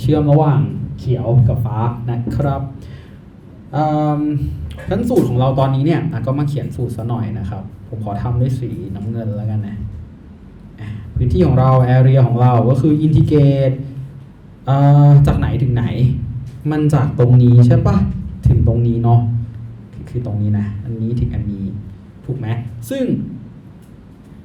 เชื่อมระหว่างเขียวกับฟ้านะครับอืมทั้นสูตรของเราตอนนี้เนี่ยก็มาเขียนสูตรซะหน่อยนะครับ ผมขอทำด้วยสีน้ำเงินแล้วกันนะพื้นที่ของเรา area ของเราก็คือ integrate อ่าจากไหนถึงไหน มันจากตรงนี้ใช่ปะถึงตรงนี้เนาะคือตรงนี้นะ อันนี้ถึงอันนี้ถูกไหมซึ่ง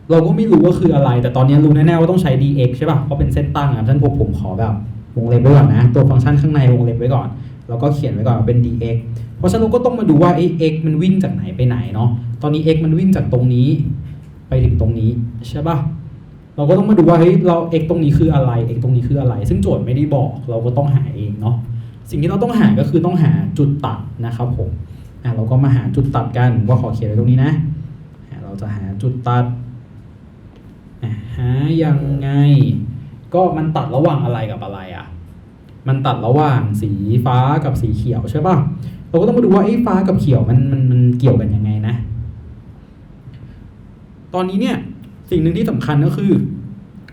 เราก็ไม่รู้ว่าคืออะไร แต่ตอนนี้รู้แน่ๆว่าต้องใช้ dx ใช่ป่ะเพราะเป็นเส้นตั้งอะท่านผมผมขอแบบ วงเล็บไว้ก่อนนะ ตัวฟังก์ชันข้างในวงเล็บไว้ก่อน แล้วก็เขียนไว้ก่อนเป็น dx เพราะฉะนั้นเราก็ต้องมาดูว่าไอ้ x มันวิ่งจากไหนไปไหนเนาะ ตอนนี้ x มันวิ่งจากตรงนี้ ไปถึงตรงนี้ใช่ป่ะ เราก็ต้องมาดูว่าเฮ้ยเรา x ตรงนี้คืออะไร x ตรงนี้คืออะไร ซึ่งโจทย์ไม่ได้บอก เราก็ต้องหาเองเนาะ สิ่งที่เราต้องหาก็คือต้องหาจุดตัดนะครับผมอะเราก็มาหาจุดตัดกันว่าขอเขียนไว้ตรงนี้นะ เราจะหาจุดตัดหายังไง ก็มันตัดระหว่างอะไรกับอะไรอะ มันตัดระหว่างสีฟ้ากับสีเขียวใช่ป่ะ เราก็ต้องมาดูว่าไอ้ฟ้ากับเขียวมันมันมันเกี่ยวกันยังไงนะ ตอนนี้เนี่ยสิ่งหนึ่งที่สำคัญก็คือ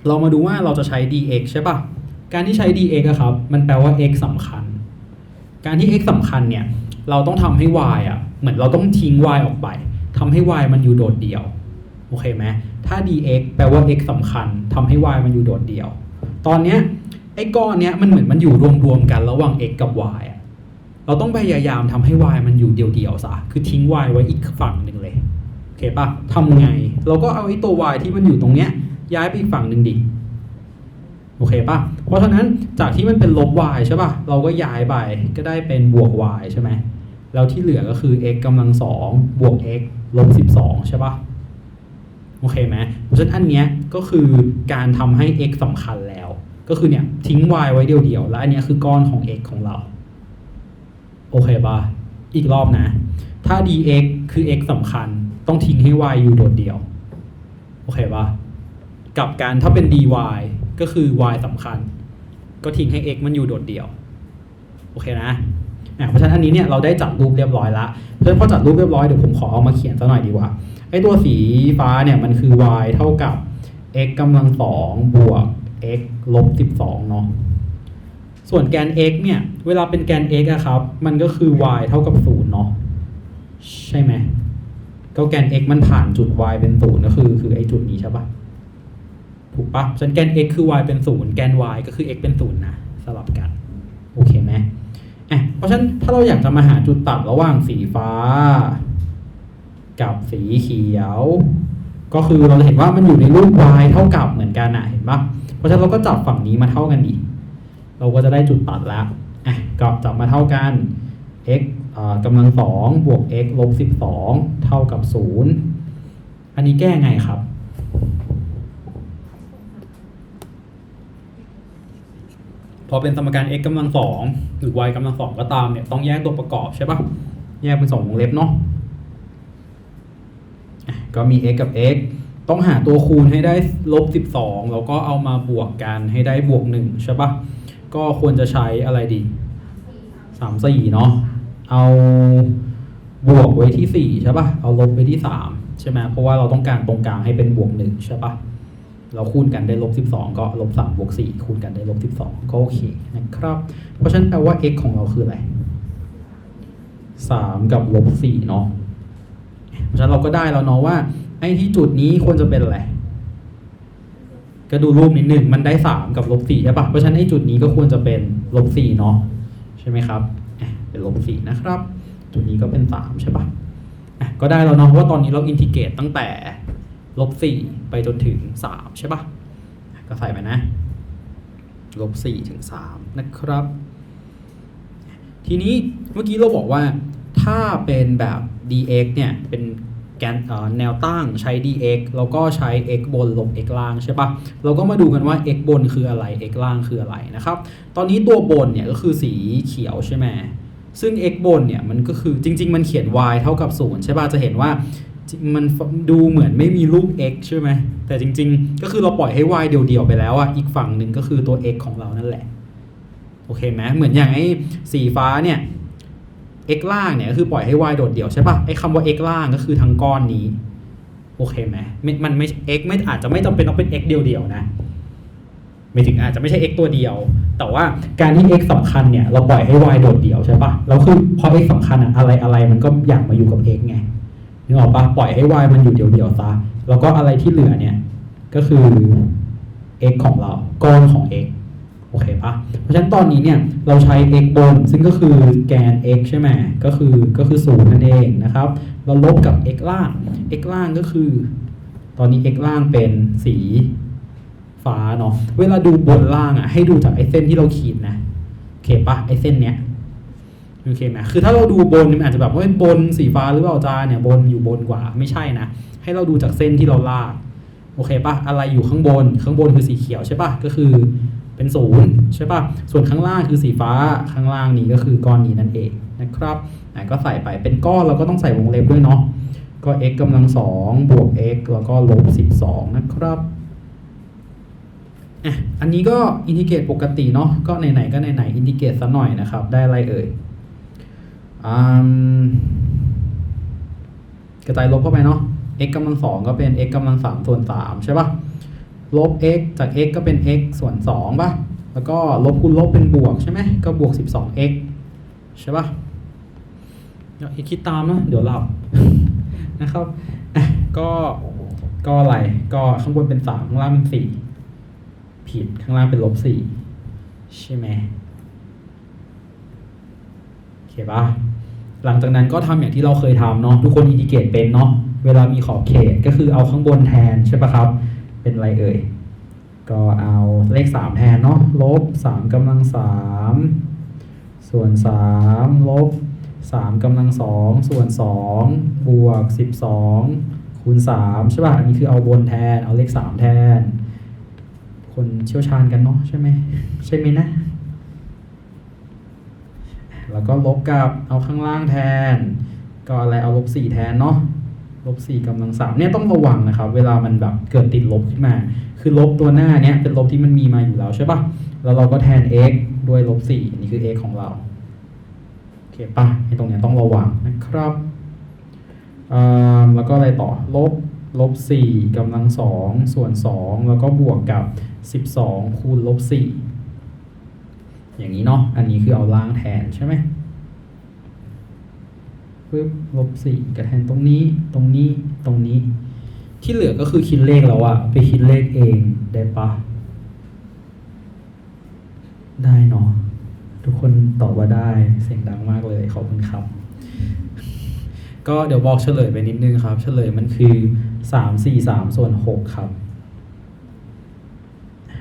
เรามาดูว่าเราจะใช้ dx ใช่ป่ะ การที่ใช้ dx อะครับ มันแปลว่า x สำคัญ การที่ x สำคัญเนี่ย เราต้องทำให้ y อะเหมือนเราต้องทิ้ง y ออกไปทำให้ y มันอยู่โดดเดี่ยว โอเคไหมถ้า dx แปลว่า x สำคัญทำให้ y มันอยู่โดดเดี่ยว ตอนเนี้ยไอ้ก้อนเนี้ยมันเหมือนมันอยู่รวมๆกันระหว่าง x กับ y อะเราต้องพยายามทำให้ y มันอยู่เดี่ยวๆซะคือทิ้ง y ไว้อีกฝั่งหนึ่งเลยโอเคปะทำไง เราก็เอาไอ้ตัว y ที่มันอยู่ตรงเนี้ยย้ายไปอีกฝั่งหนึ่งดิโอเคปะเพราะฉะนั้นจากที่มันเป็นลบ y ใช่ปะเราก็ย้ายไปก็ได้เป็นบวก y ใช่ไหมแล้วที่เหลือก็คือ x กำลังสองบวก x ลบสิบสองใช่ปะโอเคไหมเพราะฉะนั้นอันเนี้ยก็คือการทำให้ x สำคัญแล้ว ก็คือเนี่ยทิ้ง y ไว้เดียวๆ แล้วอันนี้คือก้อนของ x ของเรา โอเคปะอีกรอบนะ ถ้า dx คือ x สำคัญ ต้องทิ้งให้ y อยู่โดดเดียว โอเคปะกับการถ้าเป็น dy ก็คือ y สำคัญ ก็ทิ้งให้ x มันอยู่โดดเดียว โอเคนะอะเพราะฉะนั้นอันนี้เนี่ยเราได้จัดรูปเรียบร้อยละเพื่อนพอจัดรูปเรียบร้อยเดี๋ยวผมขอเอามาเขียนซะหน่อยดีกว่าไอ้ตัวสีฟ้าเนี่ยมันคือ y เท่ากับ x กำลังสองบวก x ลบสิบสองเนาะ ส่วนแกน x เนี่ย เวลาเป็นแกน x อะครับ มันก็คือ y เท่ากับศูนย์เนาะ ใช่ไหม ก็แกน x มันผ่านจุด y เป็นศูนย์ก็คือ คือไอ้จุดนี้ใช่ปะถูกปะฉะนันแกน x คือ y เป็นศูนย์แกน y ก็คือ x เป็นศูนย์นะ สลับกัน โอเคไหมอะเพราะฉะนั้นถ้าเราอยากจะมาหาจุดตัดระหว่างสีฟ้า กับสีเขียว ก็คือเราจะเห็นว่ามันอยู่ในรูป y เท่ากับเหมือนกันนะเห็นปะ ราะฉะนั้นเราก็จับฝั่งนี้มาเท่ากันดิเราก็จะได้จุดตัดแล้วอะก็จับมาเท่ากัน x กำลังสองบวก x ลบสิบสองเท่ากับศูนย์อันนี้แก้ไงครับ พอเป็นสมการ x กำลังสองหรือ y กำลังสองก็ตามเนี่ยต้องแยกตัวประกอบใช่ปะแยกเป็นสองวงเล็บเนาะก็มี x กับ x ต้องหาตัวคูณให้ได้ลบสิบสองแล้วก็เอามาบวกกันให้ได้บวกหนึ่งใช่ปะก็ควรจะใช้อะไรดีสามสี่เนาะเอาบวกไว้ที่สี่ใช่ปะเอาลบไว้ที่สามใช่ไหมเพราะว่าเราต้องการตรงกลางให้เป็นบวกหนึ่งใช่ปะเราคูณกันได้ลบ 12 ก็ลบ3บวก4คูณกันได้ลบ 12 ก็โอเคนะครับ เพราะฉะนั้นแปลว่า x ของเราคืออะไร 3 กับลบ4เนาะเพราะฉะนั้นเราก็ได้แล้วเนาะว่า ไอ้ที่จุดนี้ควรจะเป็นอะไรก็ดูรูปนิดหนึ่งมันได้3กับลบ4ใช่ปะเพราะฉะนั้นไอ้จุดนี้ก็ควรจะเป็นลบ4เนาะใช่ไหมครับเป็นลบ4นะครับ จุดนี้ก็เป็น3ใช่ปะอะก็ได้แล้วเนาะว่าตอนนี้เราอินทิเกรตตั้งแต่ลบ4ไปจนถึง3ใช่ปะก็ใส่ไปนะลบ4ถึง3นะครับ ทีนี้เมื่อกี้เราบอกว่าถ้าเป็นแบบ dx เนี่ยเป็น แกนแนวตั้งใช้ dx แล้วก็ใช้ x บนลบ x ล่างใช่ปะเราก็มาดูกันว่า x บนคืออะไร x ล่างคืออะไรนะครับ ตอนนี้ตัวบนเนี่ยก็คือสีเขียวใช่ไหมซึ่ง x บนเนี่ยมันก็คือจริง ๆ มันเขียน y เท่ากับ0ใช่ปะจะเห็นว่ามันดูเหมือนไม่มีรูป x ใช่ไหมแต่จริง ๆ ก็คือเราปล่อยให้ y เดียวๆไปแล้วอะอีกฝั่งหนึ่งก็คือตัว x ของเรานั่นแหละ โอเคไหมเหมือนอย่างไอ้สีฟ้าเนี่ย x ล่างเนี่ยก็คือปล่อยให้ y โดดเดี่ยวใช่ปะไอ้คำว่า x ล่างก็คือทั้งก้อนนี้ โอเคไหมมันไม่ x ไม่อาจจะไม่จำเป็นต้องเป็น x เดียวๆนะไม่ถึงอาจจะไม่ใช่ x ตัวเดียว แต่ว่าการที่ x สำคัญเนี่ยเราปล่อยให้ y โดดเดี่ยวใช่ปะแล้วคือพอ x สำคัญอะอะไรอะไรมันก็อยากมาอยู่กับ x ไงนึกออกปะปล่อยให้ y มันอยู่เดี่ยวๆซะแล้วก็อะไรที่เหลือเนี่ยก็คือ x ของเราก้อนของ x โอเคปะเพราะฉะนั้นตอนนี้เนี่ยเราใช้ x บน ซึ่งก็คือแกน x ใช่ไหมก็คือก็คือศูนย์นั่นเองนะครับ เราลบกับ x ล่าง x ล่างก็คือ ตอนนี้ x ล่างเป็นสีฟ้าเนาะเวลาดูบนล่างอะให้ดูจากไอ้เส้นที่เราขีดนะโอเคปะไอ้เส้นเนี้ยโอเคไหมคือถ้าเราดูบนมันอาจจะแบบว่าเป็นบนสีฟ้าหรือเปล่าจาเนี่ยบนอยู่บนกว่าไม่ใช่นะ ให้เราดูจากเส้นที่เราลากโอเคปะอะไรอยู่ข้างบนข้างบนคือสีเขียวใช่ปะก็คือ เป็นศูนย์ใช่ปะส่วนข้างล่างคือสีฟ้าข้างล่างนี้ก็คือก้อนนี้นั่นเองนะครับก็ใส่ไปเป็นก้อนเราก็ต้องใส่วงเล็บด้วยเนาะก็ x กำลังสองบวก x แล้วก็ลบสิบสองนะครับอะอันนี้ก็อินทิเกรตปกติเนาะก็ไหนๆก็ไหนๆอินทิเกรตซะหน่อยนะครับ ได้อะไรเอ่ยอืมกระจายลบเข้าไปเนาะ x กำลังสองก็เป็น x กำลังสามส่วนสามใช่ป่ะ ลบ x จาก x ก็เป็น x ส่วนสองปะแล้วก็ลบคูณลบเป็นบวกใช่ไหม ก็บวกสิบสอง x ใช่ป่ะ เดี๋ยวคิดตามนะ เดี๋ยวหลับนะครับ ก็ก็อะไร ก็ข้างบนเป็นสามข้างล่างเป็นสี่ผิด ข้างล่างเป็นลบสี่ใช่ไหมโอเคป่ะ หลังจากนั้นก็ทำอย่างที่เราเคยทำเนาะ ทุกคนอินดิเกตเป็นเนาะ เวลามีขอบเขตก็คือเอาข้างบนแทนใช่ป่ะครับ เป็นไรเอ่ย ก็เอาเลขสามแทนเนาะลบสามกำลังสามส่วนสามลบสามกำลังสองส่วนสองบวกสิบสองคูณสามใช่ป่ะ อันนี้คือเอาบนแทน เอาเลขสามแทน คนเชี่ยวชาญกันเนาะใช่ไหม ใช่ไหมนะ แล้วก็ลบกับเอาข้างล่างแทน ก็อะไรเอาลบสี่แทนเนาะ ลบสี่กำลังสามเนี่ยต้องระวังนะครับ เวลามันแบบเกิดติดลบขึ้นมา คือลบตัวหน้าเนี้ยเป็นลบที่มันมีมาอยู่แล้วใช่ปะแล้วเราก็แทน x ด้วยลบสี่นี่คือ x ของเราโอเคปะไอ้ตรงเนี้ยต้องระวังนะครับแล้วก็อะไรต่อลบลบสี่กำลังสองส่วนสองแล้วก็บวกกับสิบสองคูณลบสี่อย่างนี้เนาะอันนี้คือเอาล่างแทนใช่ไหม ปึ๊บลบสี่กระแทนตรงนี้ตรงนี้ตรงนี้ ที่เหลือก็คือคิดเลขแล้วอะไปคิดเลขเองได้ปะได้เนาะทุกคนตอบว่าได้เสียงดังมากเลยขอบคุณครับ ก็เดี๋ยวบอกเฉลยไปนิดนึงครับ เฉลยมันคือสามสี่สามส่วนหกครับ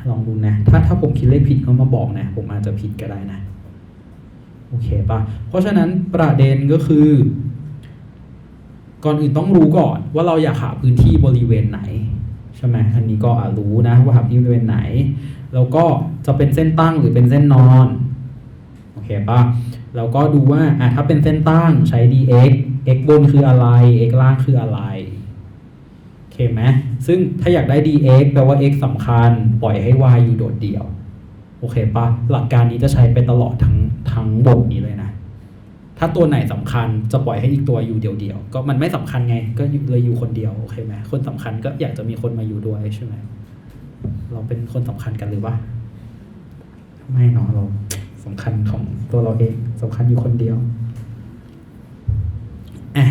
ลองดูนะ ถ้าถ้าผมคิดเลขผิดก็มาบอกนะ ผมอาจจะผิดก็ได้นะ อเคปะเพราะฉะนั้นประเด็นก็คือ ก่อนอื่นต้องรู้ก่อนว่าเราอยากหาพื้นที่บริเวณไหนใช่ไหมอันนี้ก็รู้นะว่าหาพื้นที่บริเวณไหน แล้วก็จะเป็นเส้นตั้งหรือเป็นเส้นนอนโอเคปะแล้วก็ดูว่าอะถ้าเป็นเส้นตั้งใช้ dx x บนคืออะไร x ล่างคืออะไรโอเคไหมซึ่งถ้าอยากได้ dx แปลว่า x สำคัญ ปล่อยให้ y อยู่โดดเดี่ยว อเคปะหลักการนี้จะใช้ไปตลอดทั้งทั้งบทนี้เลยนะ ถ้าตัวไหนสำคัญจะปล่อยให้อีกตัวอยู่เดียวๆก็มันไม่สำคัญไงก็เลยอยู่คนเดียวโอเคไหมคนสำคัญก็อยากจะมีคนมาอยู่ด้วยใช่ไหมเราเป็นคนสำคัญกันหรือว่าไม่เนาะเราสำคัญของตัวเราเองสำคัญอยู่คนเดียวอะ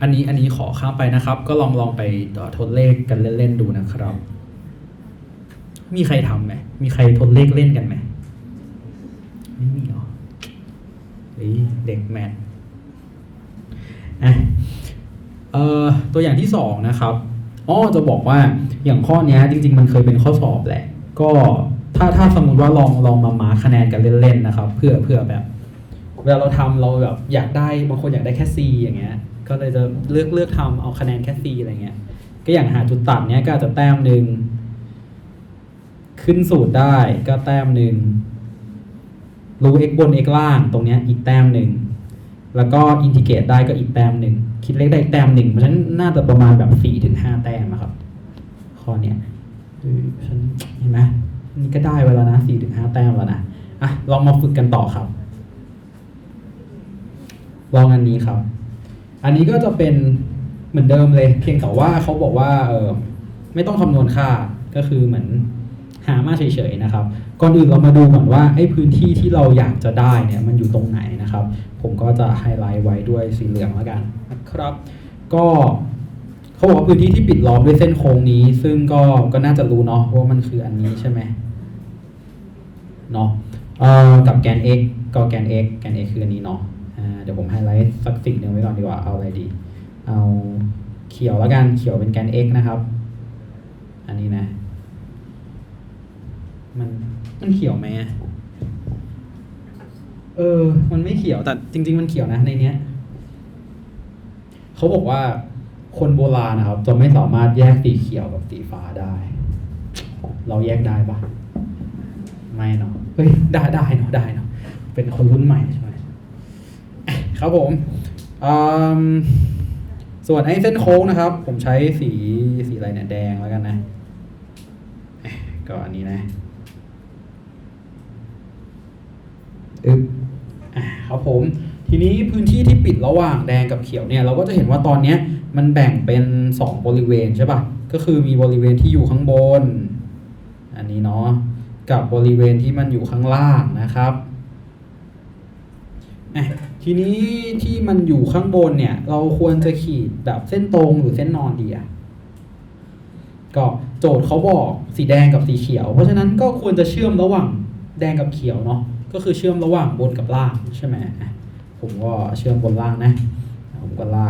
อันนี้อันนี้ขอข้ามไปนะครับ ก็ลองลองไปต่อทดเลขกันเล่นๆดูนะครับ มีใครทำไหม มีใครทดเลขเล่นกันไหม ไม่มีหรอเฮ้ยเด็กแมนอะเอ่อตัวอย่างที่สองนะครับอ้อจะบอกว่าอย่างข้อนี้จริง ๆ มันเคยเป็นข้อสอบแหละ ก็ถ้าถ้าสมมติว่าลองลองมามาคะแนนกันเล่นๆนะครับ เพื่อเพื่อแบบ เวลาเราทำเราแบบอยากได้บางคนอยากได้แค่ C อย่างเงี้ย ก็เลยจะเลือกเลือกทำเอาคะแนนแค่ C อะไรเงี้ย ก็อย่างหาจุดตัดเนี้ยก็อาจจะแต้มหนึ่ง ขึ้นสูตรได้ก็แต้มหนึ่งรู้ x บน x ล่างตรงนี้อีกแต้มหนึ่งแล้วก็อินทิเกรตได้ก็อีกแต้มหนึ่งคิดเลขได้แต้มหนึ่งเพราะฉะนั้นน่าจะประมาณแบบสี่ถึงห้าแต้มอะครับข้อเนี้ยฉันเห็นไหมนี่ก็ได้ไปแล้วนะสี่ถึงห้าแต้มแล้วนะอะลองมาฝึกกันต่อครับ ลองอันนี้ครับ อันนี้ก็จะเป็นเหมือนเดิมเลย เพียงแต่ว่าเขาบอกว่าเออไม่ต้องคำนวณค่าก็คือเหมือน หามาเฉยๆนะครับ ก่อนอื่นเรามาดูก่อนว่าไอ้พื้นที่ที่เราอยากจะได้เนี่ยมันอยู่ตรงไหนนะครับ ผมก็จะไฮไลท์ไว้ด้วยสีเหลืองแล้วกันนะครับ ก็เขาบอกว่าพื้นที่ที่ปิดล้อมด้วยเส้นโค้งนี้ ซึ่งก็ก็น่าจะรู้เนาะว่ามันคืออันนี้ใช่ไหมเนาะกับแกน x ก็แกน x แกน x คืออันนี้เนาะเดี๋ยวผมไฮไลท์สักสิ่งหนึ่งไว้ก่อนดีกว่าเอาอะไรดี เอาเขียวแล้วกันเขียวเป็นแกน x นะครับ อันนี้นะ มันมันเขียวไหมอะเออ มันไม่เขียวแต่จริง ๆ มันเขียวนะในเนี้ยเขาบอกว่าคนโบราณนะครับ จะไม่สามารถแยกสีเขียวกับสีฟ้าได้ เราแยกได้ปะไม่เนาะเฮ้ยได้ได้เนาะได้เนาะเป็นคนรุ่นใหม่ใช่ไหมครับผมอืมส่วนไอ้เส้นโค้งนะครับ ผมใช้สีสีอะไรเนี่ยแดงแล้วกันนะอะก็อันนี้นะ อึ๊บอ่าครับผม ทีนี้พื้นที่ที่ปิดระหว่างแดงกับเขียวเนี่ยเราก็จะเห็นว่าตอนเนี้ยมันแบ่งเป็น 2 บริเวณใช่ปะ่ะ ก็คือมีบริเวณที่อยู่ข้างบน อันนี้เนาะ กับบริเวณที่มันอยู่ข้างล่างนะครับทีนี้ที่มันอยู่ข้างบนเนี่ย เราควรจะขีดแบบเส้นตรงหรือเส้นนอนดีอะก็โจทย์เขาบอกสีแดงกับสีเขียว เพราะฉะนั้นก็ควรจะเชื่อมระหว่างแดงกับเขียวเนาะ ก็คือเชื่อมระหว่างบนกับล่างใช่ไหมผมก็เชื่อมบนล่างนะผมก็ลาก